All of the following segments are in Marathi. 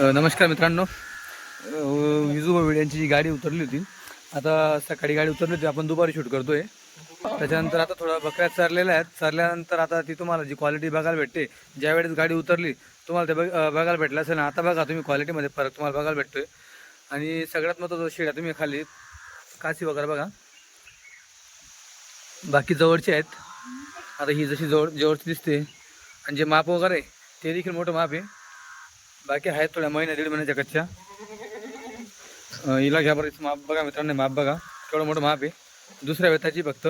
नमस्कार मित्रांनो. अ, विजू यांची जी गाडी उतरली होती आता सकाळी गाडी उतरली होती आपण दुपारी शूट करतोय. त्याच्यानंतर आता थोडा बकऱ्या चरलेल्या आहेत. चरल्यानंतर आता ती तुम्हाला जी क्वालिटी बघायला भेटते ज्या वेळेस गाडी उतरली तुम्हाला ते बघ बघायला भेटलं असेल. ना आता बघा तुम्ही क्वालिटीमध्ये फरक तुम्हाला बघायला भेटतोय. आणि सगळ्यात महत्त्वाचं आहे तुम्ही खाली काशी वगैरे बघा. बाकी जवळचे आहेत. आता ही जशी जवळ जवळची दिसते. आणि जे माप वगैरे आहे, ते देखील मोठं माप आहे. बाकी आहेत थोड्या महिन्या दीड महिन्याच्या कच्च्या. हिला घ्या बरं माप बघा मित्रांनो माप बघा. केवढं मोठं माप आहे. दुसऱ्या वेताची फक्त.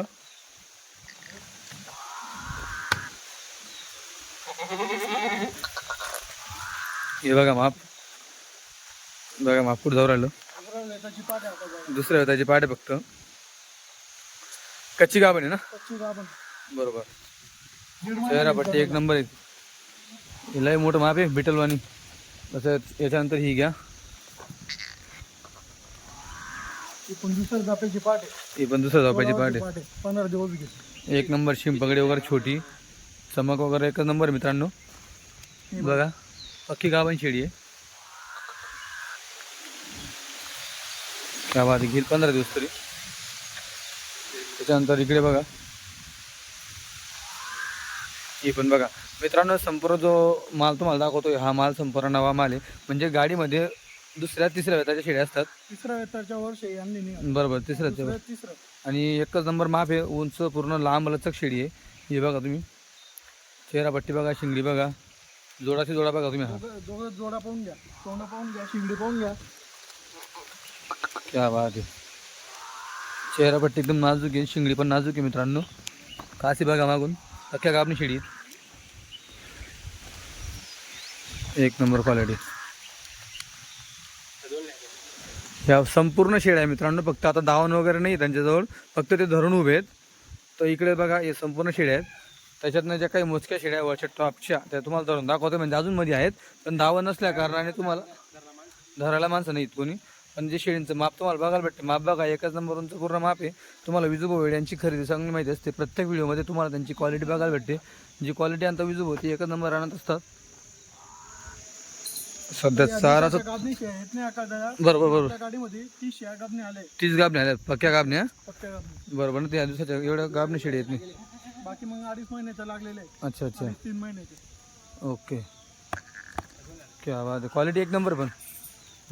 हे बघा माप. बघा माप कुठं जाऊ राहिलं. दुसऱ्या वेताची पाठ फक्त. कच्ची गाभ आहे ना? बरोबर. चेहरा पट्टी एक नंबर आहे. हिलाही मोठं माप आहे बिटलवाणी. तसंच याच्यानंतर ही घ्या. दुसऱ्या जापेची पाठ आहे. ही पण दुसऱ्या झोपायची पाठ आहे. पंधरा दिवस घेतली एक नंबर शिंपगडी वगैरे छोटी. चमक वगैरे एकच नंबर मित्रांनो. बघा. पक्की गावान शेळी आहे. बाद घेईल पंधरा दिवस तरी. त्याच्यानंतर इकडे बघा. ही पण बघा. मित्रांनो संपूर्ण जो माल तुम्हाला दाखवतोय हा माल संपूर्ण नवा माल आहे. म्हणजे गाडीमध्ये दुसऱ्या तिसऱ्या वेताच्या शेळ्या असतात. तिसऱ्या वेताच्या वर्षी बरोबर तिसऱ्या तिसरं आणि एकच नंबर माप आहे उंच पूर्ण लांब लचक शेळी आहे. ही बघा तुम्ही. चेहरा पट्टी बघा शिंगडी बघा. जोडाची जोडा बघा तुम्ही हा. जोडा पाहून घ्या. तोंड पाहून घ्या शिंगडी पाहून घ्या. क्या बात आहे. चेहरा पट्टी एकदम नाजूक आहे शिंगडी पण नाजूक आहे मित्रांनो. काशी बघा मागून. अख्ख्या गाबनी शेळी आहेत. एक नंबर क्वालिटी ह्या संपूर्ण शेळ्या आहे मित्रांनो. फक्त आता दावण वगैरे नाही त्यांच्याजवळ फक्त ते धरून उभे आहेत. तर इकडे बघा हे संपूर्ण शेळ्या आहेत. त्याच्यातनं ज्या काही मोजक्या शेळ्या आहे वरच्या टॉपच्या त्या तुम्हाला धरून दाखवतो. म्हणजे अजून मध्ये आहेत पण दावण नसल्या कारणाने तुम्हाला धरायला माणसं नाहीत कोणी. पण जे शेळींचं माप तुम्हाला बघायला भेटते माप बघा. एकाच नंबरचं पूर्ण माप आहे. तुम्हाला विजू वेळ यांची खरेदी चांगली माहिती असते. प्रत्येक व्हिडिओमध्ये तुम्हाला त्यांची क्वालिटी बघायला भेटते. जी क्वालिटी आणता विजू ती एकच नंबर आणत असतात. सध्या चारा त्या गाबणी शेळ्या आहेत. ना एखाद्या बरोबर बरोबर त्या गाडीमध्ये तीस गाबणी आले. तीस गाबण्या आल्या पक्क्या गाबण्या? पक्क्या गाबणी. बरोबर ना त्या दिवसाच्या एवढ्या गाबण्या शेळी आहेत नाही. बाकी मग अडीच महिन्याच्या लागलेले आहेत. अच्छा अच्छा. अडीच तीन महिन्याचे. ओके. क्या बात आहे. क्वालिटी एक नंबर पण.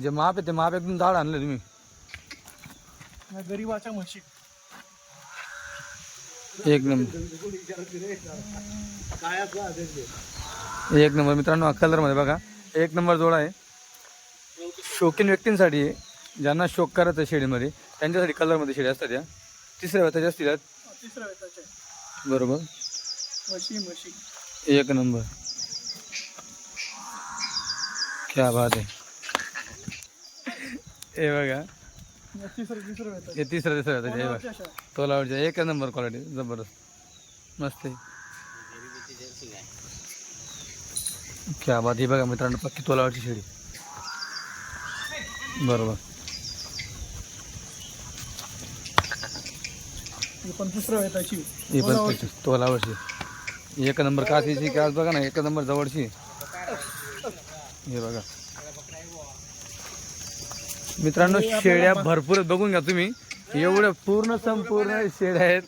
जे माप आहे ते माप एकदम जाड आणलं तुम्ही. या गरीबाच्या म्हशी. एक नंबर. एक नंबर मित्रांनो कलरमध्ये बघा. एक नंबर जोडा आहे. शौकीन व्यक्तींसाठी आहे ज्यांना शोक करायचं आहे शेळीमध्ये त्यांच्यासाठी कलरमध्ये शेळी असतात या. तिसऱ्या वेताच्या असतील यात. तिसऱ्या वेताच्या बरोबर. म्हशी म्हशी एक नंबर. क्या बात आहे. हे बघा. या तिसरं तिसरं वेताच्या हे तिसऱ्या तिसऱ्या वेताचे हे बघा. तोलावरच्या एक नंबर क्वालिटी जबरदस्त. मस्त आहे. क्या बात ही बघा मित्रांनो पक्की तोलावरची शेळी. बरोबर. पण ही पण तोलावरची. एक नंबर काशीची की आज बघा ना एक नंबर जवळची. हे बघा. मित्रांनो शेळ्या भरपूर बघून घ्या तुम्ही. एवढ्या पूर्ण संपूर्ण शेळ्या आहेत.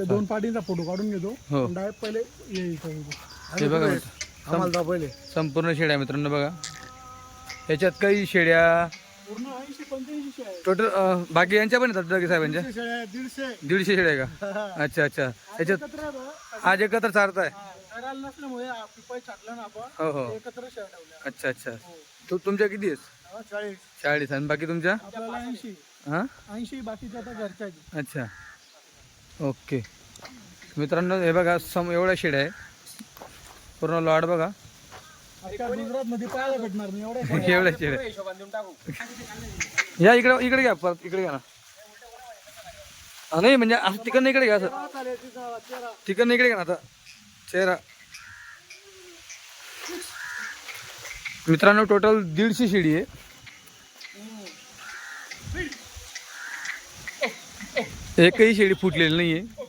दोन पाठींचा फोटो काढून घेतो. हो. डायरेक्ट पहिले. हे बघा मित्र. आम्हाला संपूर्ण शेळ्या मित्रांनो बघा. याच्यात काही आहेत. टोटल बाकी यांच्या पण येतात दगे साहेबांच्या? दीडशे. आहे का? अच्छा अच्छा. याच्यात. आज एकत्र चारताय. हा, हो हो अच्छा अच्छा. तू तुमच्या किती आहेत? हा, चाळीस. चाळीस आणि बाकी तुमच्या? हां? ऐंशी बाकीच्या. अच्छा. ओके. मित्रांनो हे बघा सम एवढ्या शेळ्या आहे पूर्ण लॉट बघा. आता गुजरात मध्ये पाहायला भेटणार नाही एवढ्या शेळ्या. एवढ्या शेळ्या या इकडे इकडे घ्या परत इकडे घ्या ना. हा, नाही म्हणजे असं तिकडनं इकडे घ्या चेहरा. तिकडनं इकडे घ्या ना आता. चेहरा. मित्रांनो टोटल दीडशे शेळी आहे. एकही शेळी फुटलेली नाहीये.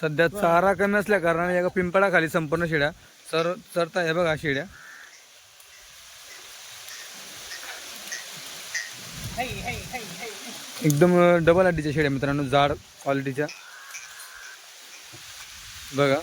सध्या चारा कमी असल्या कारणाने एका पिंपळाखाली संपूर्ण शेड्या चर चरता आहे बघा शेड्या. एकदम डबल अड्डीच्या शेड्या मित्रांनो जाड क्वालिटीच्या बघा.